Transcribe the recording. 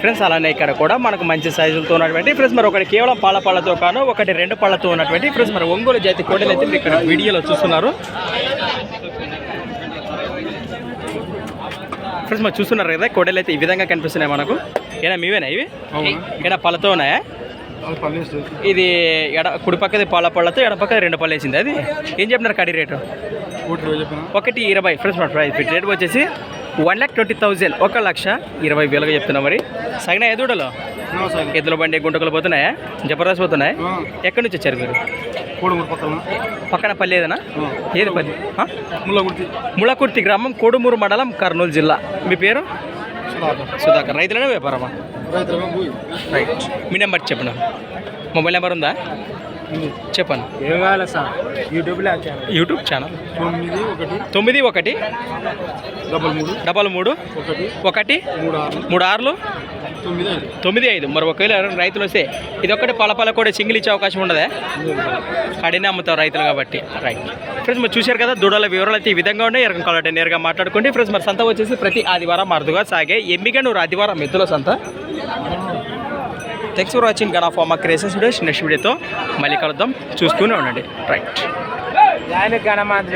Friends అలానే ఇక్కడ కూడా మనకు మంచి సైజులతో ఉన్నటువంటి ఫ్రెండ్స్ మరి ఒకటి కేవలం పాల పళ్ళతో కాను ఒకటి రెండు పళ్ళతో ఉన్నటువంటి ఫ్రెండ్స్ మరి ఒంగోలు జాతి కోడలు అయితే మీరు ఇక్కడ వీడియోలో చూస్తున్నారు. ఫ్రెండ్స్ మరి చూస్తున్నారు కదా కోడలు అయితే ఈ విధంగా కనిపిస్తున్నాయి మనకు. ఏనా మీవేనా ఇవి? ఏనా పళ్ళతో ఉన్నాయా? ఇది ఎడ కుడి పక్కది పాల పళ్ళతో ఎడ పక్కది రెండు పళ్ళు వేసింది. అది ఏం చెప్పినారు కడి రేటు? ఒకటి ఇరవై ఫ్రెండ్స్ మన ప్రైస్ రేట్ వచ్చేసి వన్ ల్యాక్ ట్వంటీ థౌజండ్ ఒక లక్ష ఇరవై వేలుగా చెప్తున్నా మరి. సగిన ఎదుడలో ఎద్దుల బండి గుంటకలు పోతున్నాయా? జబర్దస్త్ పోతున్నాయి? ఎక్కడి నుంచి వచ్చారు మీరు? పక్కన. పల్లి ఏదనా? ఏది పల్లి? ముళకుర్తి గ్రామం కోడుమూరు మండలం కర్నూలు జిల్లా. మీ పేరు? సుధాకర్. రైతులనే వ్యాపారమా? రైట్ మీ నెంబర్ చెప్పండి మొబైల్ నెంబర్ ఉందా? చెప్పండి యూట్యూబ్ ఛానల్ తొమ్మిది ఒకటి. ఒకటి. డబల్ మూడు. డబల్ మూడు. ఒకటి. ఒకటి. మూడు ఆరు. మూడు ఆరులు. తొమ్మిది ఐదు. మరి ఒకవేళ రైతులు వస్తే ఇది ఒక్కటి పల పల కూడా సింగిల్ ఇచ్చే అవకాశం ఉండదా? కడినే అమ్ముతారు రైతులు కాబట్టి. రైట్ ఫ్రెండ్స్ మరి చూశారు కదా దూడల వివరాలు అయితే ఈ విధంగా ఉన్నాయి. ఎరకం కావాలంటే నేరుగా మాట్లాడుకోండి. ఫ్రెండ్స్ మరి సంత వచ్చేసి ప్రతి ఆదివారం అరుదుగా సాగే. ఎమ్మిగనూరు ఆదివారం ఎద్దుల సంత. థ్యాంక్స్ ఫర్ వాచింగ్ గన్ ఆఫ్ మా క్రియేషన్స్ వీడియో నెక్స్ట్ వీడియోతో మళ్ళీ కలుద్దాం. చూస్తూనే ఉండండి. రైట్